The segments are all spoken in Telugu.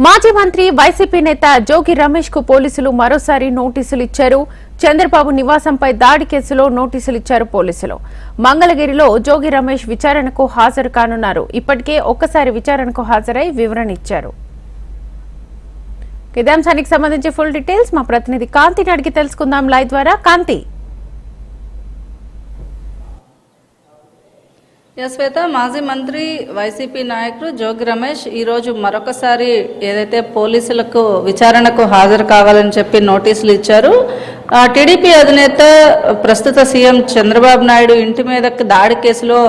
మాజీ మంత్రి వైసీపీ నేత జోగి రమేష్కు పోలీసులు మరోసారి నోటీసులు ఇచ్చారు. చంద్రబాబు నివాసంపై దాడి కేసులో నోటీసులు ఇచ్చారు పోలీసులు. మంగళగిరిలో జోగి రమేష్ విచారణకు హాజరు కానున్నారు. ఇప్పటికే ఒక్కసారి విచారణకు హాజరై వివరణ ఇచ్చారు. ఇదే అంశానికి సంబంధించి ఫుల్ డీటెయిల్స్ మా ప్రతినిధి కాంతిని అడిగి తెలుసుకుందాం. లైవ్ ద్వారా కాంతి. శ్వేత మాజీ మంత్రి వైసీపీ నాయకుడు జోగి రమేష్ ఈరోజు మరొకసారి ఏదైతే పోలీసులకు విచారణకు హాజరు కావాలని చెప్పి నోటీసులు ఇచ్చారు. టీడీపీ అధినేత ప్రస్తుత సీఎం చంద్రబాబు నాయుడు ఇంటి మీద దాడి కేసులో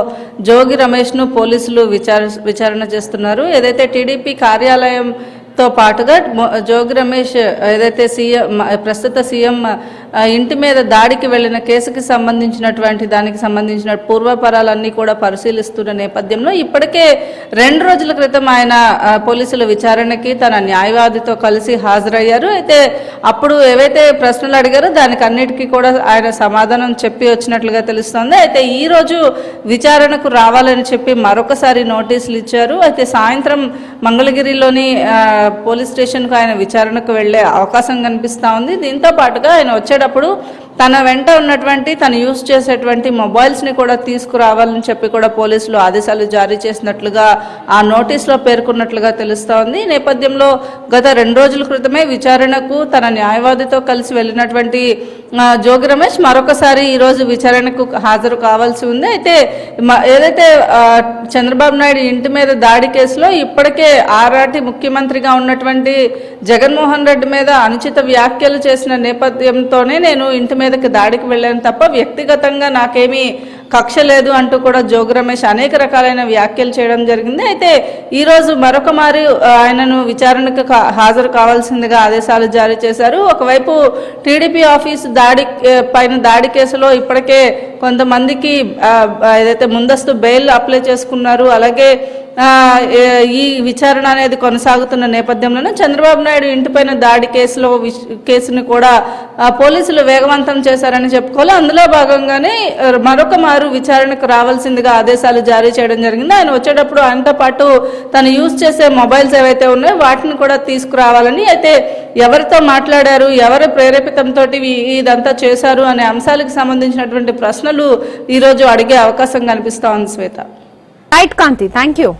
జోగి రమేష్ను పోలీసులు విచార విచారణ చేస్తున్నారు. ఏదైతే టీడీపీ కార్యాలయం తో పాటుగా జోగి రమేష్ ఏదైతే సీఎం ప్రస్తుత సీఎం ఇంటి మీద దాడికి వెళ్ళిన కేసుకి సంబంధించినటువంటి దానికి సంబంధించిన పూర్వపరాలన్నీ కూడా పరిశీలిస్తున్న నేపథ్యంలో ఇప్పటికే రెండు రోజుల క్రితం ఆయన పోలీసుల విచారణకి తన న్యాయవాదితో కలిసి హాజరయ్యారు. అయితే అప్పుడు ఏవైతే ప్రశ్నలు అడిగారో దానికి అన్నిటికీ కూడా ఆయన సమాధానం చెప్పి వచ్చినట్లుగా తెలుస్తోంది. అయితే ఈ రోజు విచారణకు రావాలని చెప్పి మరొకసారి నోటీసులు ఇచ్చారు. అయితే సాయంత్రం మంగళగిరిలోని పోలీస్ స్టేషన్కు ఆయన విచారణకు వెళ్ళే అవకాశం కనిపిస్తూ ఉంది. దీంతో పాటుగా ఆయన వచ్చేటప్పుడు తన వెంట ఉన్నటువంటి తను యూజ్ చేసేటువంటి మొబైల్స్ని కూడా తీసుకురావాలని చెప్పి కూడా పోలీసులు ఆదేశాలు జారీ చేసినట్లుగా ఆ నోటీస్లో పేర్కొన్నట్లుగా తెలుస్తోంది. ఈ నేపథ్యంలో గత రెండు రోజుల క్రితమే విచారణకు తన న్యాయవాదితో కలిసి వెళ్ళినటువంటి జోగి రమేష్ మరొకసారి ఈరోజు విచారణకు హాజరు కావాల్సి ఉంది. అయితే ఏదైతే చంద్రబాబు నాయుడు ఇంటి మీద దాడి కేసులో ఇప్పటికే ఆరాటి ముఖ్యమంత్రిగా ఉన్నటువంటి జగన్మోహన్ రెడ్డి మీద అనుచిత వ్యాఖ్యలు చేసిన నేపథ్యంతోనే నేను ఇంటి మీదకి దాడికి వెళ్ళాను తప్ప వ్యక్తిగతంగా నాకేమీ కక్ష లేదు అంటూ కూడా జోగి రమేష్ అనేక రకాలైన వ్యాఖ్యలు చేయడం జరిగింది. అయితే ఈ రోజు మరొక మారి ఆయనను విచారణకు హాజరు కావాల్సిందిగా ఆదేశాలు జారీ చేశారు. ఒకవైపు టీడీపీ ఆఫీస్ దాడి పైన దాడి కేసులో ఇప్పటికే కొంతమందికి ఏదైతే ముందస్తు బెయిల్ అప్లై చేసుకున్నారు అలాగే ఈ విచారణ అనేది కొనసాగుతున్న నేపథ్యంలోనే చంద్రబాబు నాయుడు ఇంటిపైన దాడి కేసులో కేసుని కేసును కూడా పోలీసులు వేగవంతం చేశారని చెప్పుకోవాలి. అందులో భాగంగానే మరొక మారు విచారణకు రావాల్సిందిగా ఆదేశాలు జారీ చేయడం జరిగింది. ఆయన వచ్చేటప్పుడు ఆయనతో పాటు తను యూజ్ చేసే మొబైల్స్ ఏవైతే ఉన్నాయో వాటిని కూడా తీసుకురావాలని అయితే ఎవరితో మాట్లాడారు ఎవరి ప్రేరేపితంతో ఇదంతా చేశారు అనే అంశాలకు సంబంధించినటువంటి ప్రశ్నలు ఈరోజు అడిగే అవకాశం కనిపిస్తా ఉంది Shweta. Right Kanthi thank you